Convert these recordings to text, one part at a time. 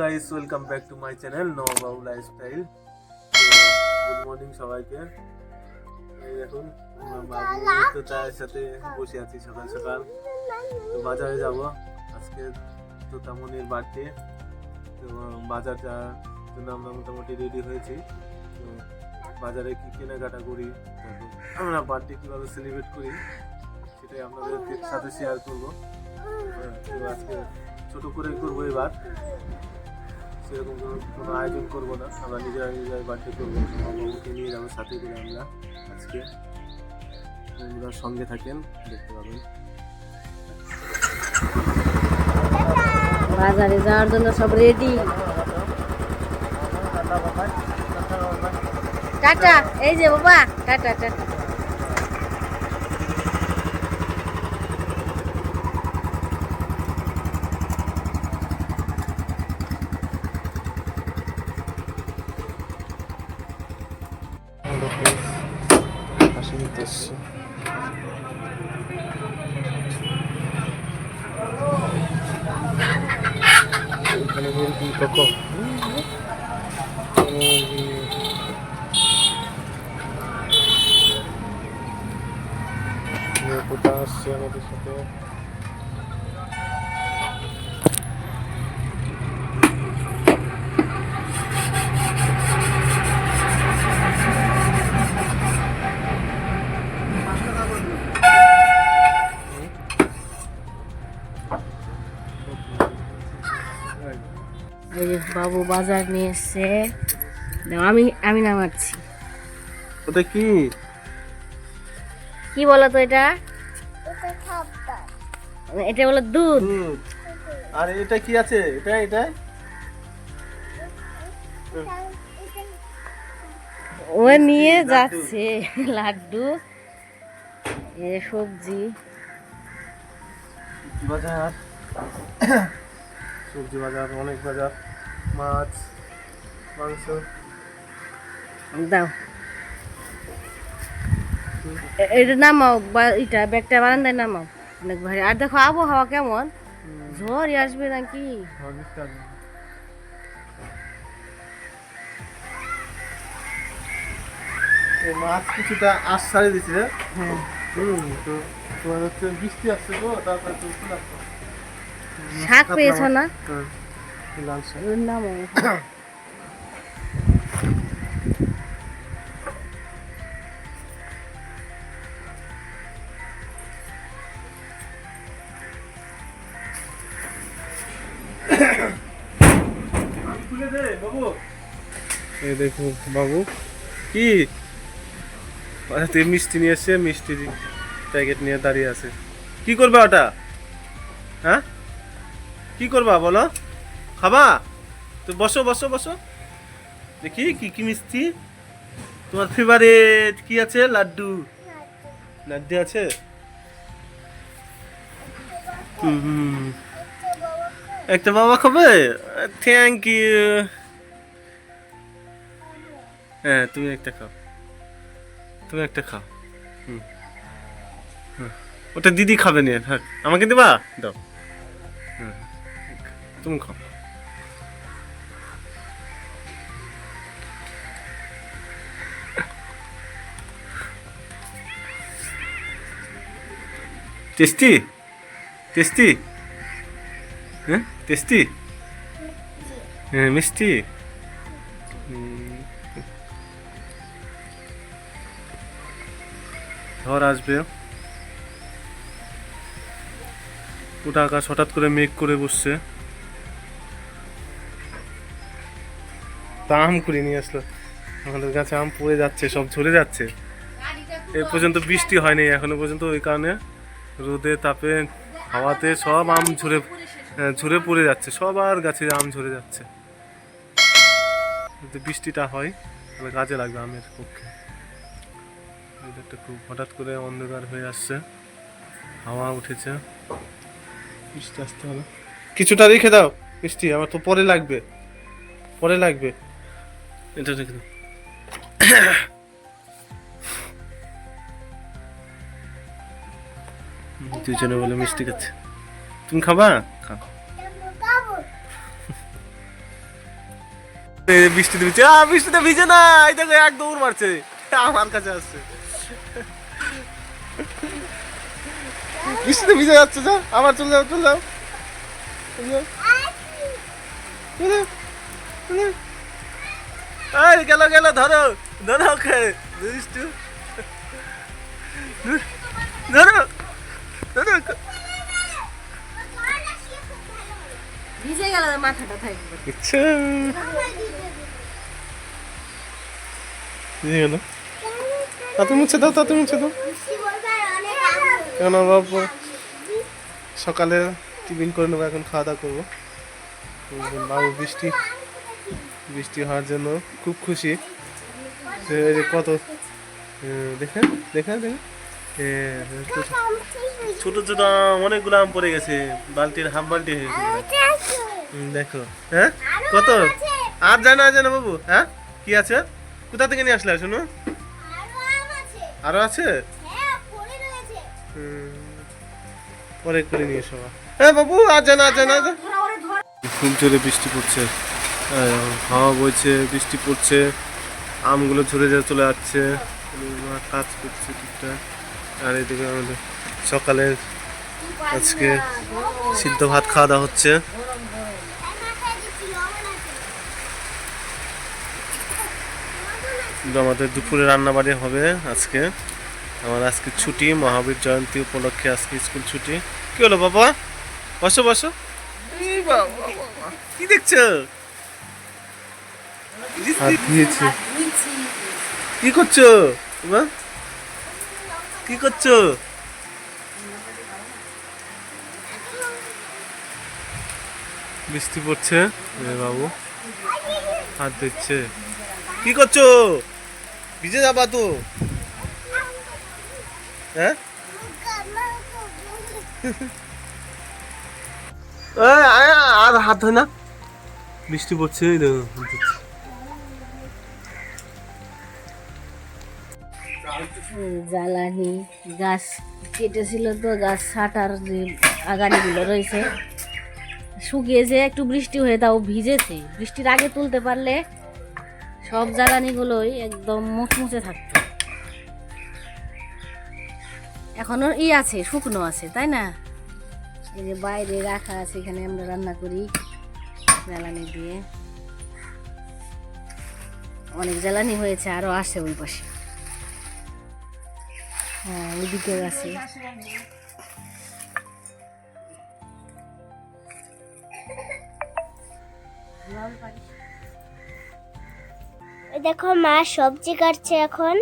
Guys welcome back to my channel নবাবু lifestyle good morning সবাইকে। এই দেখুন তো চায়ের সাথে বসে আছি সকাল সকাল। তো বাজারে যাব। আজকে তো তেমনই বার্থডে তো বাজার যাওয়ার জন্য আমরা মোটামুটি রেডি হয়েছি। তো বাজারে কি কেনাকাটা করি? আমরা বার্থডে কীভাবে সেলিব্রেট করি? সেটাই আপনাদের সাথে শেয়ার করব। হ্যাঁ, তো আজকে ছোট করে করব এবার। সেরকম কোনো আয়োজন করব না। আমরা নিজেরা নিজেরাই বাড়িতে করব। বাবুকে নিয়ে যাব সাথে করে আমরা আজকে। আপনারা সঙ্গে থাকেন দেখতে পাবেন। বাজারে যাওয়ার জন্য সব রেডি টাটা এই যে বাবা। Tata tata. পাশে নিতে এসছি এখানে মুরগি কখন কোথা আসছে আমাদের সাথে বাবু বাজার নিয়ে এসছে। আমি আমি নামাচ্ছি। ওটা কি? কি বলো তো এটা এটা বলো দুধ। দুধ আর এটা কি আছে? এটা এটা? ও নিয়ে যাচ্ছে লাড্ডু এ সবজি। বাজার। সবজি বাজার অনেক বাজার। মাছ মাংস। দাও। এটা নামাও বা এটা ব্যাগটা বারান্দায় নামাও। অনেক ভারী। আর দেখো আবহাওয়া কেমন? ঝড় আসবে। নাকি। মাছ কিছুটা আশ ছাড়ে দিছে হ্যাঁ। হুম তো তোমার হচ্ছে বৃষ্টি আসছে তো তারপরে। শাক পেয়েছ না? হ্যাঁ। লাল শাক এই দেখো বাবু। কি? বাড়িতে মিষ্টি নিয়ে এসছে মিষ্টির প্যাকেট নিয়ে দাঁড়িয়ে আছে। কি করবা ওটা? হ্যাঁ? কি করবা বলো? খাবা? তো বসো বসো বসো। দেখি কি কি মিষ্টি। তোমার ফেভারিট কি আছে? লাড্ডু। লাড্ডু আছে? একটা বাবা খাবে? থ্যাংক ইউ হ্যাঁ তুমি একটা খাও। তুমি একটা খাও। হুম। হুম। ওটা দিদি খাবে নিয়ে। হ্যাঁ। আমাকে দেবা? দাও। হুম। তুমি খাও। টেস্টি টেস্টি হ্যাঁ টেস্টি হ্যাঁ মিষ্টি। ঝড় আসবে। ওটা আকাশ হঠাৎ করে মেঘ করে বসছে। তা আম কুড়ি নিয়ে আসলো। আমাদের গাছে আম পড়ে যাচ্ছে, সব ঝরে যাচ্ছে। এ পর্যন্ত বৃষ্টি হয়নি, এখনও পর্যন্ত ওই কারণে। রোদে তাপে হাওয়াতে সব আম ঝরে ঝরে পড়ে যাচ্ছে। সবার গাছে আম ঝরে যাচ্ছে। যদি বৃষ্টিটা হয়, তাহলে কাজে লাগবে আমের পক্ষে। একটা খুব হঠাৎ করে অন্ধকার হয়ে আসছে। হাওয়া উঠেছে। বৃষ্টি আসতে হবে। কিছুটা রেখে দাও মিষ্টি আমার তো পরে লাগবে। পরে লাগবে। এটা রেখে দাও। দুজনে বলে মিষ্টি খাচ্ছে তুমি খাবা? খাও। বৃষ্টিতে ভিজে আ, বৃষ্টিতে ভিজে না, এই দেখো এক দৌড় মারছে। আমার কাছে আসছে। বৃষ্টিতে ভিজে যাচ্ছে, যা, আবার চলে যাও চলে যাও। এই, গেল গেল, ধরো ধরো ওকে। ধরো। ভিজে গেল মাথাটা থাকবে। ইচ্ছা। দিয়ে গেল। তাতে মুছে দাও তাতে মুছে দাও। কেন বাবু? সকালে টিফিন করে নেব এখন খাওয়া দাওয়া করব। বাবু বৃষ্টি বৃষ্টি হওয়ার জন্য খুব খুশি। কত দেখেন দেখেন দেখেন। ছোট ছোট আম, অনেকগুলো আম পড়ে গেছে। বালতির হাফ বালতি হয়ে গেছে। দেখো। হ্যাঁ? কত? আর জানা আছে না বাবু। হ্যাঁ? কি আছে? কোথা থেকে নিয়ে আসলে? শুনো। আরও আছে। হুম, পরে করে নিয়ে এসো হ্যাঁ বাবু আর জানা আছে না খুব জোরে বৃষ্টি পড়ছে। হ্যাঁ, হাওয়া বইছে বৃষ্টি পড়ছে। আমগুলো ঝরে যা চলে যাচ্ছে কাজ করছে ঠিকঠাক। আর এদিকে আমাদের সকালে আজকে সিদ্ধ ভাত খাওয়া দাওয়া হচ্ছে। আমাদের দুপুরে রান্না বাড়ি হবে আজকে। আমার আজকে ছুটি মহাবীর জয়ন্তী উপলক্ষে আজকে স্কুল ছুটি। কি হলো বাবা? বসো বসো। কি দেখছ? কি করছ? বাবা? কি করছ? বৃষ্টি পড়ছে বাবু। হাত দিচ্ছে। কি করছ? ভিজে যাবা তো। হ্যাঁ? আর হাত হয় না। বৃষ্টি পড়ছে দেখো, জ্বালানি, গাছ কেটেছিল তো, গাছ ছাটার যে আগানিগুলো রয়েছে শুকিয়েছে একটু বৃষ্টি হয়ে তাও ভিজেছে। বৃষ্টির আগে তুলতে পারলে সব জ্বালানিগুলোই একদম মুচমুচে থাকতো। এখনও ই আছে, শুকনো আছে, তাই না? এই যে বাইরে রাখা আছে, এখানে আমরা রান্না করি জ্বালানি দিয়ে। অনেক জ্বালানি হয়েছে, আরও আসে ওই পাশে। হ্যাঁ ওইদিকেও আছে। দেখো মা সবজি কাটছে এখন।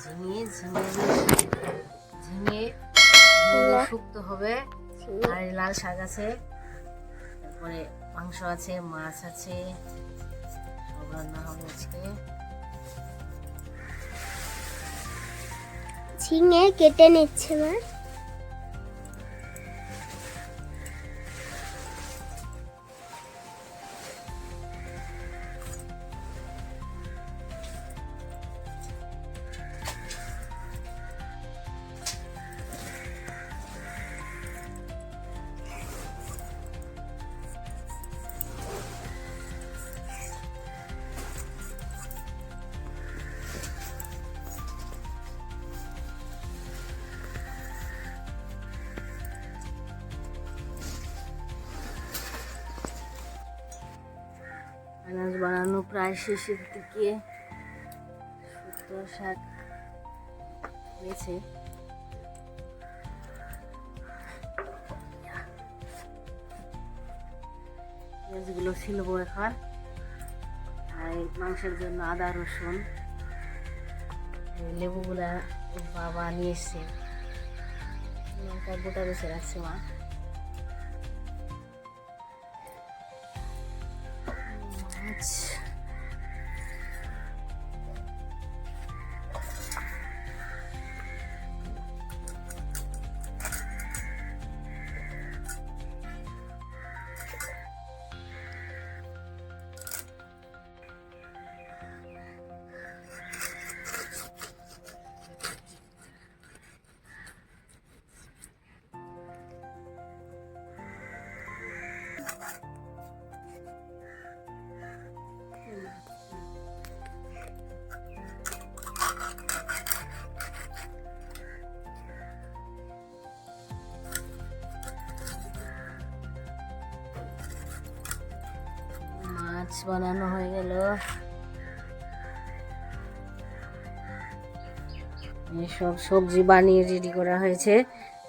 ঝিঙে ঝিঙে ঝিঙে ঝিঙে। শুক্তো হবে। আর লাল শাক আছে। তারপরে মাংস আছে মাছ আছে। সব রান্না হবে আজকে। ঝিঙে কেটে নিচ্ছে মা। বানানো প্রায় শেষের দিকে শুক্তো শাক হয়েছে। পেঁয়াজগুলো ছিলবো এখন আর মাংসের জন্য আদা, রসুন, লেবুগুলা বাবা নিয়ে এসছে লঙ্কা গোটা বেছে রাখছে মা। মাছ বানানো হয়ে গেল। সব সবজি বানিয়ে রেডি করা হয়েছে।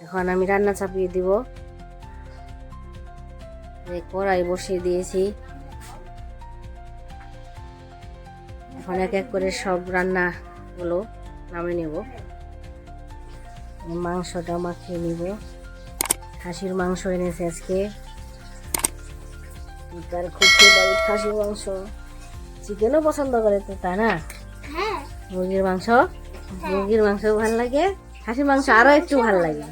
এখন আমি রান্না চাপিয়ে দিব। কড়াই বসিয়ে দিয়েছি। এখন এক এক করে সব রান্না গুলো নামে নেব। মাংসটা মাখিয়ে নিব। খাসির মাংস এনেছে আজকে। খুব ফেভারিট খাসির মাংস। চিকেনও পছন্দ করে তো তা না? হ্যাঁ। মুরগির মাংস? মুরগির মাংস ভালো লাগে খাসির মাংস আরও একটু ভালো লাগে।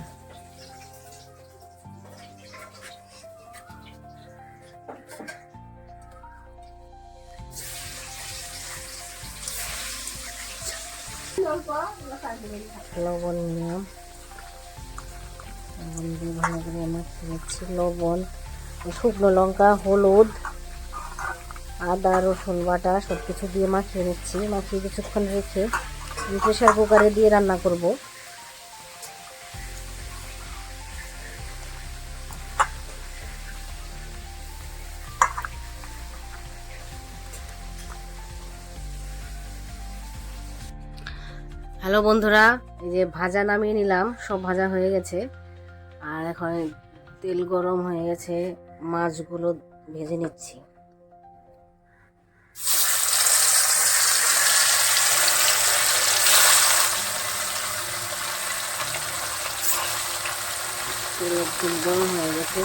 লবণ নিলাম লবণ দিয়ে ভালো করে নিচ্ছি। লবণ শুকনো লঙ্কা হলুদ। আদা, রসুন বাটা সব কিছু দিয়ে মাখিয়ে নিচ্ছি। মাখিয়ে কিছুক্ষণ রেখে প্রেশার কুকারে দিয়ে রান্না করব। হ্যালো বন্ধুরা, এই যে ভাজা নামিয়ে নিলাম, সব ভাজা হয়ে গেছে। আর এখন তেল গরম হয়ে গেছে, মাছগুলো ভেজে নিচ্ছি। তেল গরম হয়ে গেছে।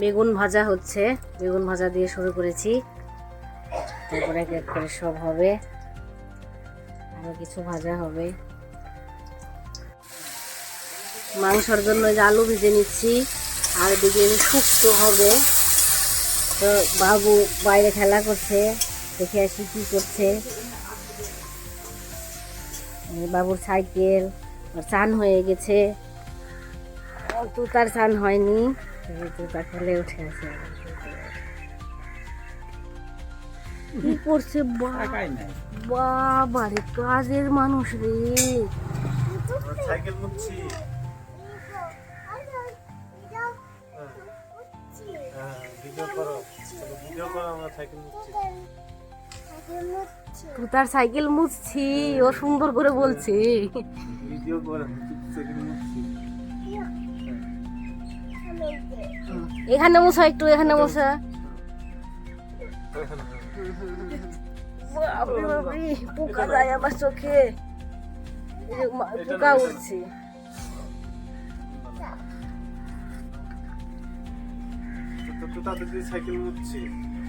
বেগুন ভাজা হচ্ছে। বেগুন ভাজা দিয়ে শুরু করেছি। তারপরে এক এক করে সব হবে। আরও কিছু ভাজা হবে। মাংসর জন্য যে আলু ভেজে নিচ্ছি, আর এদিকে শুক্তো হবে। তো বাবু বাইরে খেলা করছে দেখে আসি কি করছে। বাবুর সাইকেল চান হয়ে গেছে। তো তার চান হয়নি তার খেলে উঠে আছে। কি করছে বাবারে কাজের মানুষ রে। সাইকেল মুচ্ছি। হ্যাঁ ভিডিও করো। তুই তার সাইকেল মুছছি ও সুন্দর করে বলছে। ভিডিও করো সাইকেল মুচ্ছি এখানে মোছা একটু এখানে বাপরে পোকা যায় আমার চোখে। পোকা উঠছে সাইকেল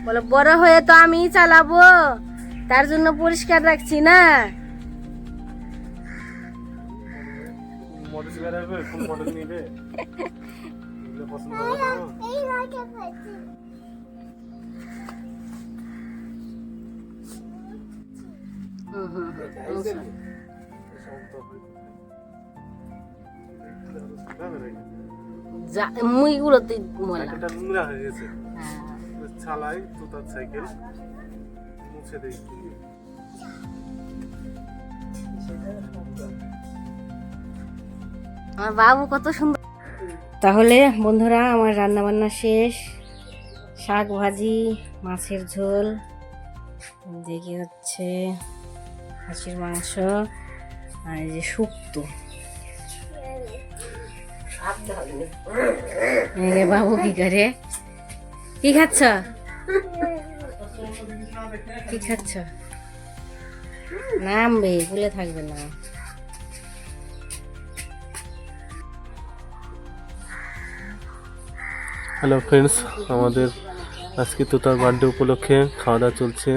বলে বড় হয়ে তো আমি চালাবো। তার জন্য পরিষ্কার রাখছি না। মডেল বেরাবে কোন মডেল নিবে? পছন্দ হবে তোমার? যা মুইগুলোতে ময়লা। সাইকেলটা নোংরা হয়ে গেছে। হ্যাঁ। চালাই তো সাইকেল। মুছে দেই। আমার বাবু কত সুন্দর। তাহলে বন্ধুরা আমার রান্না বান্না শেষ। শাক ভাজি মাছের ঝোল দেখি হচ্ছে হাঁসির মাংস আর এই যে শুক্তো। এই যে বাবু কি করে? কি খাচ্ছ? কি খাচ্ছ? নামবে ভুলে থাকবে না। হ্যালো ফ্রেন্ডস আমাদের আজকে তো তার বার্থডে উপলক্ষে খাওয়া দাওয়া চলছে।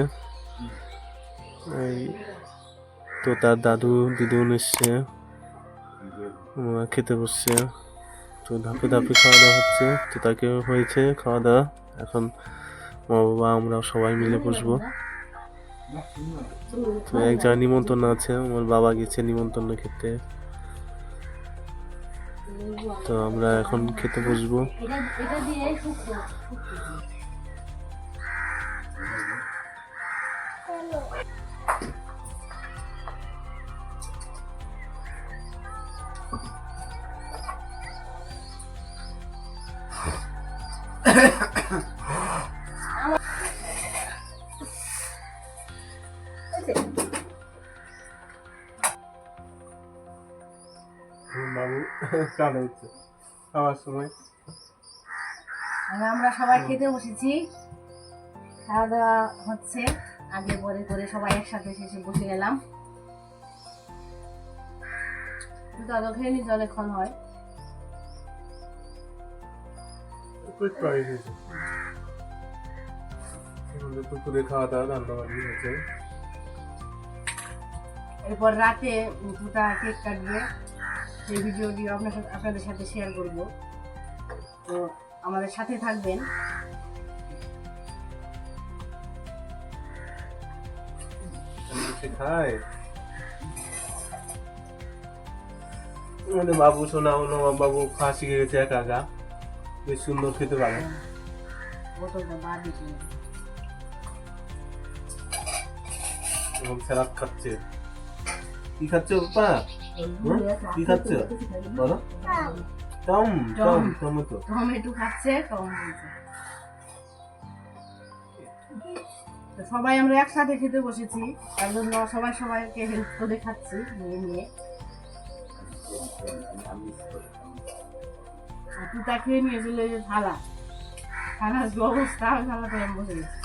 এই তো তার দাদু দিদুন এসছে। খেতে বসছে। তো ধাপে ধাপে খাওয়া দাওয়া হচ্ছে। তো তাকে হয়েছে খাওয়া দাওয়া। এখন মা বাবা, আমরা সবাই মিলে বসবো। তো এক জায়গায় নিমন্ত্রণ আছে, আমার বাবা গেছে নিমন্ত্রণ খেতে তো আমরা এখন খেতে বসবো। এটা এটা বাবু কানে হচ্ছে খাওয়ার সময় আমরা সবাই খেতে বসেছি। খাওয়া দাওয়া হচ্ছে। আগে পরে করে সবাই একসাথে শেষে বসে গেলাম। আগে খেয়ে নিতে অনেকক্ষণ হয়। খাওয়া দাওয়া রান্না বান্না হয়েছে। এরপর রাতে দুটা কেক কাটবে। সেই ভিডিওটি আপনার সাথে আপনাদের সাথে শেয়ার করব। তো আমাদের সাথে থাকবেন। খায়। বাবু শোনা নবাব বাবু শিখে গেছে একা একা। বেশ সুন্দর খেতে পারে। দিচ্ছি এবং খাচ্ছে। কি খাচ্ছে হুম? কি খাচ্ছে বলো। Tom Tom tomato. টমেটো খাচ্ছে টম সবাই আমরা একসাথে খেতে বসেছি তার জন্য সবাই সবাইকে হেল্প করে খাচ্ছি নিয়ে। নিয়ে তুতা খেয়ে নিয়েছিল এই যে থালা। থালার যে অবস্থা থালাতে আমি বসে গেছি।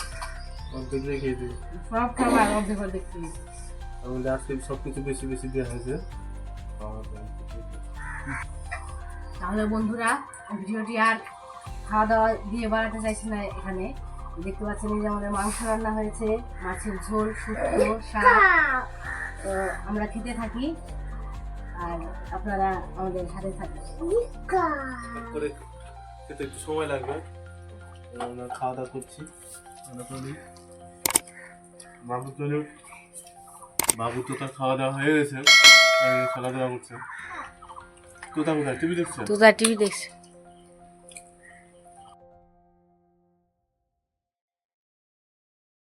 সব খাবার অর্ধেক অর্ধেক খেয়েছি আমাদের আজকে সব কিছু বেশি বেশি দেওয়া হয়েছে। তাহলে বন্ধুরা ভিডিওটি আর খাওয়া দাওয়া দিয়ে বাড়াতে চাইছি না এখানে। দেখতে পাচ্ছেন এই যে আমাদের মাংস রান্না হয়েছে মাছের ঝোল শুক্তো শাক। তো আমরা খেতে থাকি আর আপনারা আমাদের সাথে থাকুন। করে খেতে একটু সময় লাগবে। আমরা খাওয়া দাওয়া করছি। আমরা করি বাবু চলে। বাবু তো তার খাওয়া দাওয়া হয়ে গেছে খেলাধুলা করছে। তোতা কোথায়? টিভি দেখছে? তোতা টিভি দেখছে।